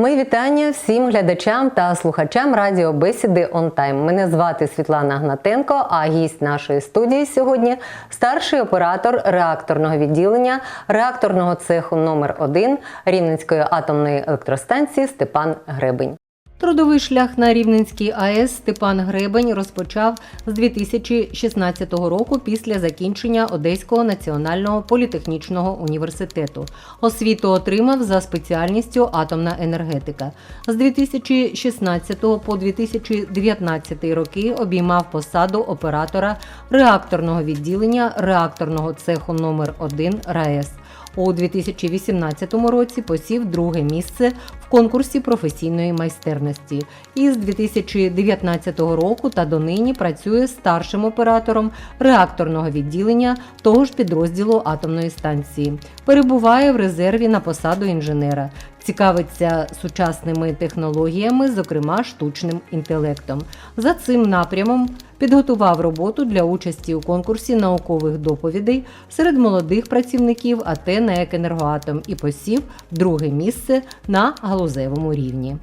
Мої вітання всім глядачам та слухачам радіо Бесіди онтайм. Мене звати Світлана Гнатенко, а гість нашої студії сьогодні старший оператор реакторного відділення реакторного цеху номер 1 Рівненської атомної електростанції Степан Гребень. Трудовий шлях на Рівненській АЕС Степан Гребень розпочав з 2016 року після закінчення Одеського національного політехнічного університету. Освіту отримав за спеціальністю атомна енергетика. З 2016 по 2019 роки обіймав посаду оператора реакторного відділення реакторного цеху номер 1 РаЕС. У 2018 році посів друге місце в конкурсі професійної майстерності. І з 2019 року та донині працює старшим оператором реакторного відділення того ж підрозділу атомної станції. Перебуває в резерві на посаду інженера. Цікавиться сучасними технологіями, зокрема штучним інтелектом. За цим напрямом підготував роботу для участі у конкурсі наукових доповідей серед молодих працівників АТ «НЕК Енергоатом» і посів друге місце на галузевому рівні.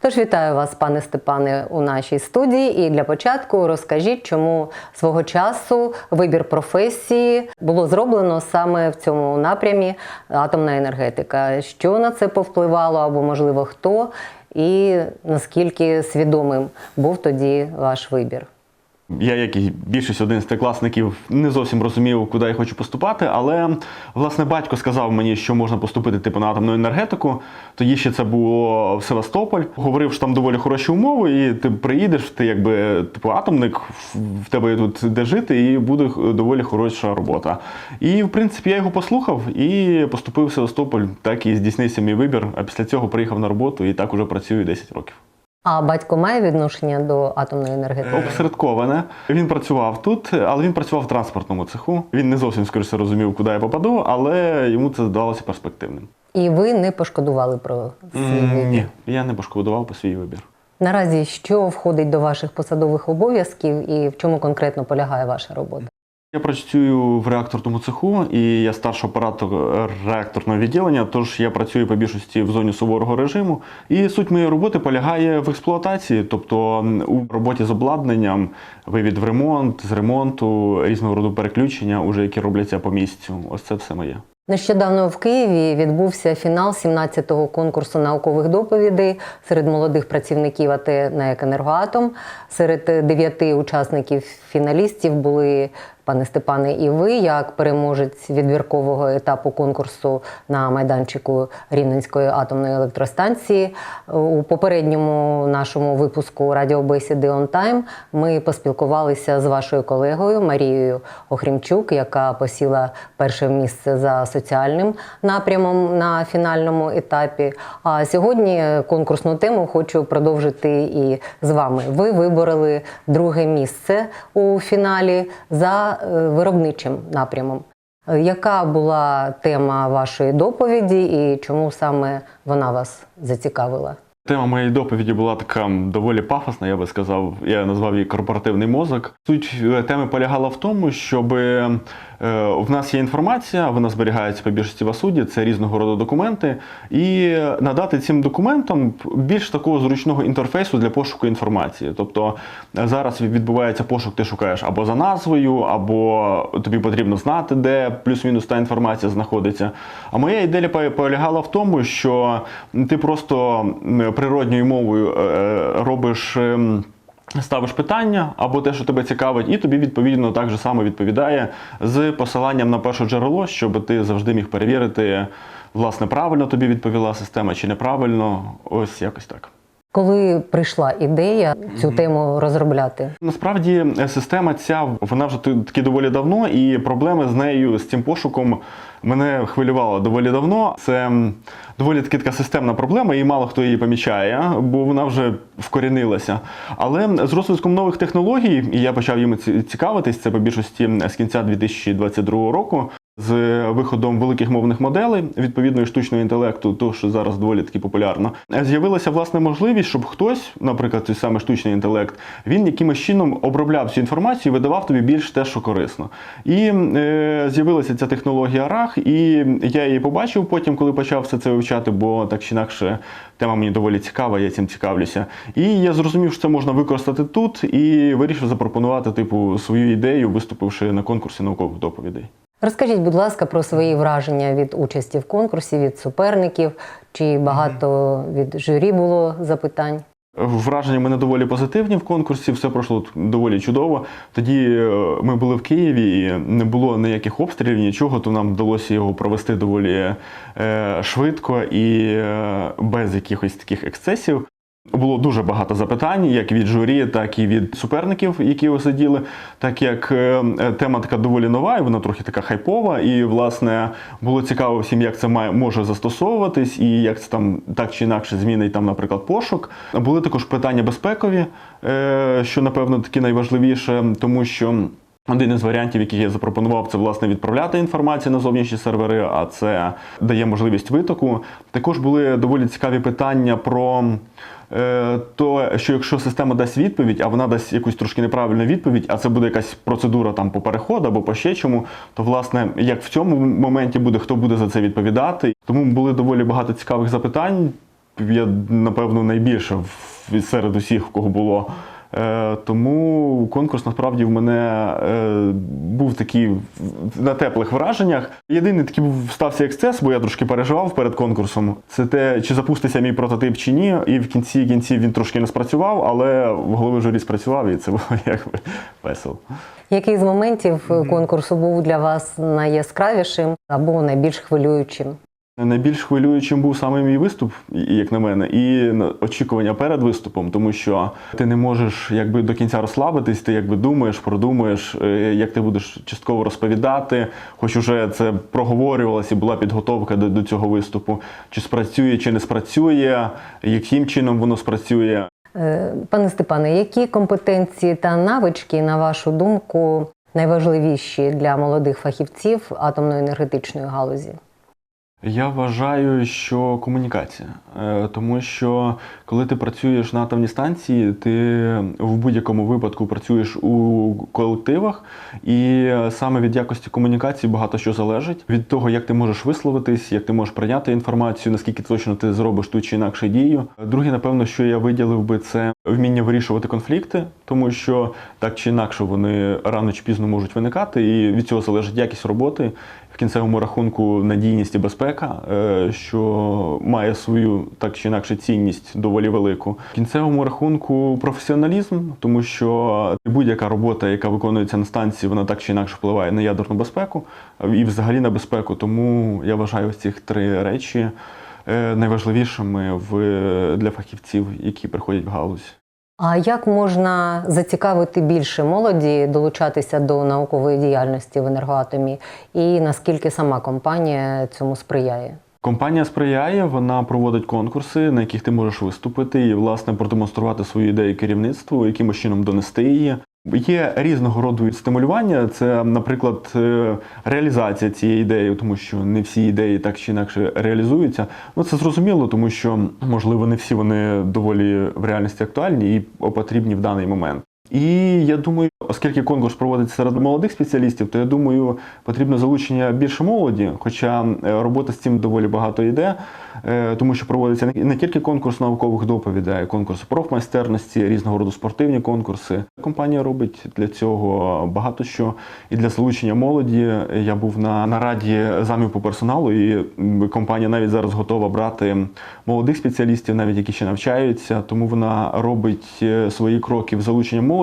Тож вітаю вас, пане Степане, у нашій студії. І для початку розкажіть, чому свого часу вибір професії було зроблено саме в цьому напрямі атомна енергетика. Що на це повпливало, або можливо хто, і наскільки свідомим був тоді ваш вибір? Я, як і більшість 11-класників, не зовсім розумів, куди я хочу поступати, але власне батько сказав мені, що можна поступити типу на атомну енергетику. Тоді ще це було в Севастополь. Говорив, що там доволі хороші умови, і ти приїдеш, ти якби типу атомник, в тебе тут де жити, і буде доволі хороша робота. І в принципі я його послухав і поступив в Севастополь. Так і здійснився мій вибір. А після цього приїхав на роботу і так уже працюю 10 років. А батько має відношення до атомної енергетики? Опосередковане. Він працював тут, але він працював в транспортному цеху. Він не зовсім скоріше розумів, куди я попаду, але йому це здалося перспективним. І ви не пошкодували про свій вибір? Ні, я не пошкодував по свій вибір. Наразі що входить до ваших посадових обов'язків і в чому конкретно полягає ваша робота? Я працюю в реакторному цеху і я старший оператор реакторного відділення, тож я працюю по більшості в зоні суворого режиму. І суть моєї роботи полягає в експлуатації, тобто у роботі з обладнанням, вивід в ремонт, з ремонту, різного роду переключення, уже які робляться по місцю. Ось це все моє. Нещодавно в Києві відбувся фінал 17-го конкурсу наукових доповідей серед молодих працівників АТ «НЕК Енергоатом. Серед дев'яти учасників фіналістів були пане Степане, і ви, як переможець відбіркового етапу конкурсу на майданчику Рівненської атомної електростанції. У попередньому нашому випуску радіобесіди «On Time» ми поспілкувалися з вашою колегою Марією Охрімчук, яка посіла перше місце за соціальним напрямом на фінальному етапі. А сьогодні конкурсну тему хочу продовжити і з вами. Ви вибороли друге місце у фіналі за е, виробничим напрямом. Е, Яка була тема вашої доповіді і чому саме вона вас зацікавила? Тема моєї доповіді була така доволі пафосна, я би сказав. Я назвав її корпоративний мозок. Суть е, теми полягала в тому, щоб е, в нас є інформація, вона зберігається по більшості в асуді, це різного роду документи, і надати цим документам більш такого зручного інтерфейсу для пошуку інформації. Тобто е, зараз відбувається пошук, ти шукаєш або за назвою, або тобі потрібно знати, де плюс-мінус та інформація знаходиться. А моя ідея полягала в тому, що ти просто природньою мовою е, робиш. ем, Ставиш питання або те, що тебе цікавить, і тобі відповідно так же само відповідає з посиланням на перше джерело, щоб ти завжди міг перевірити, власне, правильно тобі відповіла система чи неправильно. Ось якось так. Коли прийшла ідея цю тему розробляти? Насправді е, система ця вона вже таки доволі давно, і проблеми з нею з цим пошуком мене хвилювало доволі давно. Це доволі таки така системна проблема, і мало хто її помічає, бо вона вже вкорінилася. Але з розвитком нових технологій, і я почав їм ці- цікавитись, це по більшості з кінця 2022 року. З виходом великих мовних моделей, відповідно і штучного інтелекту, то що зараз доволі таки популярно, е, з'явилася власне можливість, щоб хтось, наприклад, той самий штучний інтелект, він якимось чином обробляв цю інформацію і видавав тобі більш те, що корисно. І е, з'явилася ця технологія RAG, і я її побачив потім, коли почав все це вивчати, бо так чи інакше тема мені доволі цікава, я цим цікавлюся. І я зрозумів, що це можна використати тут, і вирішив запропонувати типу свою ідею, виступивши на конкурсі наукових доповідей. Розкажіть, будь ласка, про свої враження від участі в конкурсі, від суперників, чи багато від журі було запитань? Враження в мене доволі позитивні в конкурсі, все пройшло доволі чудово. Тоді е, ми були в Києві і не було ніяких обстрілів, нічого, то нам вдалося його провести доволі е, швидко і е, без якихось таких ексцесів. Було дуже багато запитань, як від журі, так і від суперників, які сиділи. Так як е, тема така доволі нова, і вона трохи така хайпова. І, власне, було цікаво всім, як це має може застосовуватись, і як це там так чи інакше змінить там, наприклад, пошук. Були також питання безпекові, е, що напевно таки найважливіше, тому що. Один із варіантів, який я запропонував, це власне відправляти інформацію на зовнішні сервери, а це дає можливість витоку. Також були доволі цікаві питання про то, що якщо система дасть відповідь, а вона дасть якусь трошки неправильну відповідь, а це буде якась процедура там по переходу або по ще чому, то власне як в цьому моменті буде, хто буде за це відповідати. Тому були доволі багато цікавих запитань. Я напевно найбільше серед усіх, в кого було. Е, Тому конкурс насправді в мене е, був такий на теплих враженнях. Єдиний такий був стався ексцес, бо я трошки переживав перед конкурсом. Це те, чи запуститься мій прототип чи ні. І в кінці кінців він трошки не спрацював, але в голові журі спрацював, і це було якби весело. Який з моментів конкурсу був для вас найяскравішим або найбільш хвилюючим? Найбільш хвилюючим був саме мій виступ, як на мене, і очікування перед виступом, тому що ти не можеш якби до кінця розслабитись, ти якби думаєш, продумаєш, е, як ти будеш частково розповідати, хоч уже це проговорювалося була підготовка до, до цього виступу, чи спрацює, чи не спрацює, яким чином воно спрацює. Е, Пане Степане, які компетенції та навички, на вашу думку, найважливіші для молодих фахівців атомної енергетичної галузі? Я вважаю, що комунікація, Е, тому що коли ти працюєш на атомній станції, ти в будь-якому випадку працюєш у колективах, і саме від якості комунікації багато що залежить від того, як ти можеш висловитись, як ти можеш прийняти інформацію, наскільки точно ти зробиш ту чи інакшу дію. Друге, напевно, що я виділив би це вміння вирішувати конфлікти, тому що так чи інакше вони рано чи пізно можуть виникати, і від цього залежить якість роботи кінцевому рахунку надійність і безпека, е, що має свою так чи інакше цінність доволі велику. В кінцевому рахунку професіоналізм, тому що будь-яка робота, яка виконується на станції, вона так чи інакше впливає на ядерну безпеку і взагалі на безпеку. Тому я вважаю цих три речі е, найважливішими в, для фахівців, які приходять в галузь. А як можна зацікавити більше молоді долучатися до наукової діяльності в енергоатомі, і наскільки сама компанія цьому сприяє? Компанія сприяє, вона проводить конкурси, на яких ти можеш виступити і, власне, продемонструвати свою ідею керівництву, якимось чином донести її. Є різного роду стимулювання. Це, наприклад, е, реалізація цієї ідеї, тому що не всі ідеї так чи інакше реалізуються. Ну це зрозуміло, тому що можливо не всі вони доволі в реальності актуальні і потрібні в даний момент. І я думаю, оскільки конкурс проводиться серед молодих спеціалістів, то я думаю, потрібно залучення більше молоді, хоча е, робота з цим доволі багато йде, е, тому що проводиться не- тільки конкурс наукових доповідей, а й конкурси профмайстерності, різного роду спортивні конкурси. Компанія робить для цього багато що. І для залучення молоді я був на нараді замів по персоналу, і компанія навіть зараз готова брати молодих спеціалістів, навіть які ще навчаються, тому вона робить е, свої кроки в залучення молоді.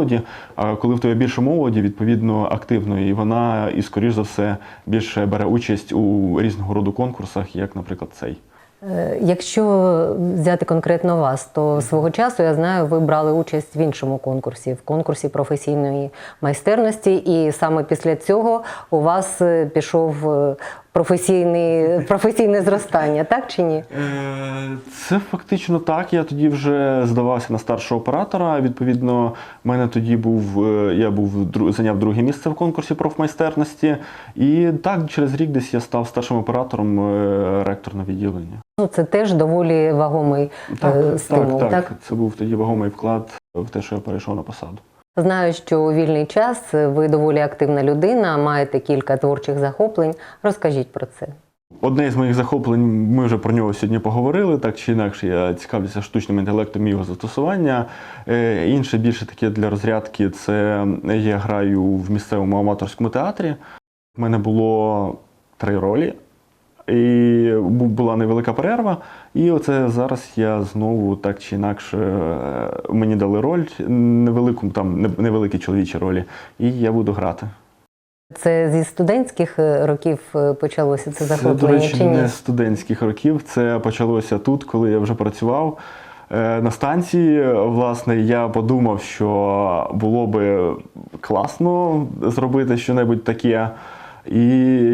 А коли в тебе більше молоді, відповідно активної, і вона і скоріш за все більше бере участь у різного роду конкурсах, як, наприклад, цей. Е, Якщо взяти конкретно вас, то свого часу я знаю, ви брали участь в іншому конкурсі, в конкурсі професійної майстерності, і саме після цього у вас е, пішов е, професійний, професійне зростання, так чи ні? Е, Це фактично так. Я тоді вже здавався на старшого оператора. Відповідно, в мене тоді був е, я був зайняв друге місце в конкурсі профмайстерності. І так, через рік десь я став старшим оператором е, ректорного відділення. Ну, це теж доволі вагомий Так, е, так, так, так? Це був тоді вагомий вклад в те, що я перейшов на посаду. Знаю, що у вільний час ви доволі активна людина, маєте кілька творчих захоплень. Розкажіть про це. Одне з моїх захоплень, ми вже про нього сьогодні поговорили. Так чи інакше, я цікавлюся штучним інтелектом і його застосування. Е, Інше більше таке для розрядки це я граю в місцевому аматорському театрі. У мене було три ролі, і була невелика перерва. І оце зараз я знову так чи інакше е, мені дали роль невелику, там невеликі чоловічі ролі, і я буду грати. Це зі студентських е, років е, почалося це Це, до речі, чи ні? не з студентських років. Це почалося тут, коли я вже працював. На станції, власне, я подумав, що було би класно зробити щось таке. І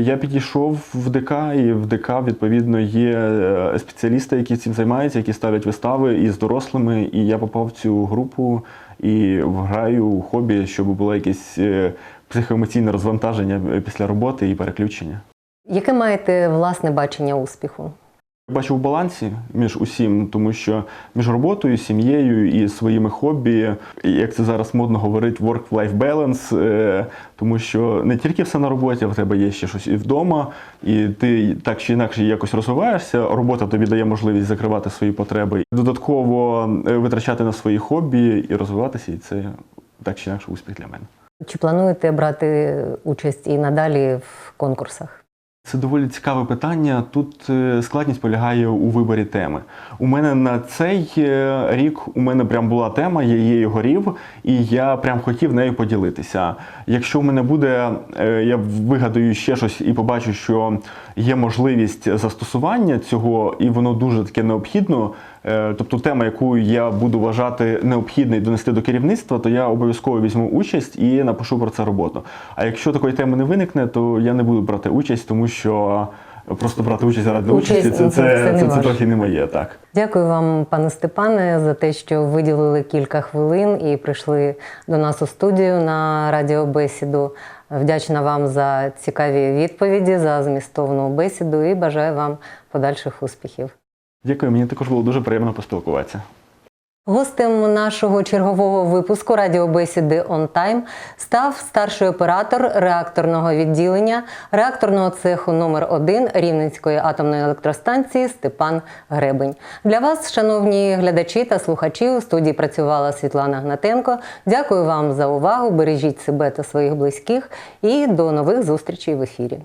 я підійшов в ДК, і в ДК, відповідно, є е, спеціалісти, які цим займаються, які ставлять вистави із дорослими. І я попав в цю групу і граю у хобі, щоб було якесь е, психоемоційне розвантаження е, після роботи і переключення. Яке маєте власне бачення успіху? Бачу в балансі між усім, тому що між роботою, сім'єю і своїми хобі, як це зараз модно говорить, work-life balance, е, тому що не тільки все на роботі, а в тебе є ще щось і вдома, і ти так чи інакше якось розвиваєшся. Робота тобі дає можливість закривати свої потреби, додатково е, витрачати на свої хобі і розвиватися, і це так чи інакше успіх для мене. Чи плануєте брати участь і надалі в конкурсах? Це доволі цікаве питання. Тут е, складність полягає у виборі теми. У мене на цей е, рік у мене прям була тема, я її горів, і я прям хотів нею поділитися. Якщо в мене буде, е, я вигадаю ще щось і побачу, що є можливість застосування цього, і воно дуже таке необхідно. Е, Тобто тема, яку я буду вважати необхідною донести до керівництва, то я обов'язково візьму участь і напишу про це роботу. А якщо такої теми не виникне, то я не буду брати участь, тому що просто брати участь заради участі це, це, це це, це, трохи не моє. Так. Дякую вам, пане Степане, за те, що виділили кілька хвилин і прийшли до нас у студію на радіобесіду. Вдячна вам за цікаві відповіді, за змістовну бесіду і бажаю вам подальших успіхів. Дякую, мені також було дуже приємно поспілкуватися. Гостем нашого чергового випуску радіобесіди On Time став старший оператор реакторного відділення реакторного цеху номер 1 Рівненської атомної електростанції Степан Гребень. Для вас, шановні глядачі та слухачі, у студії працювала Світлана Гнатенко. Дякую вам за увагу. Бережіть себе та своїх близьких і до нових зустрічей в ефірі.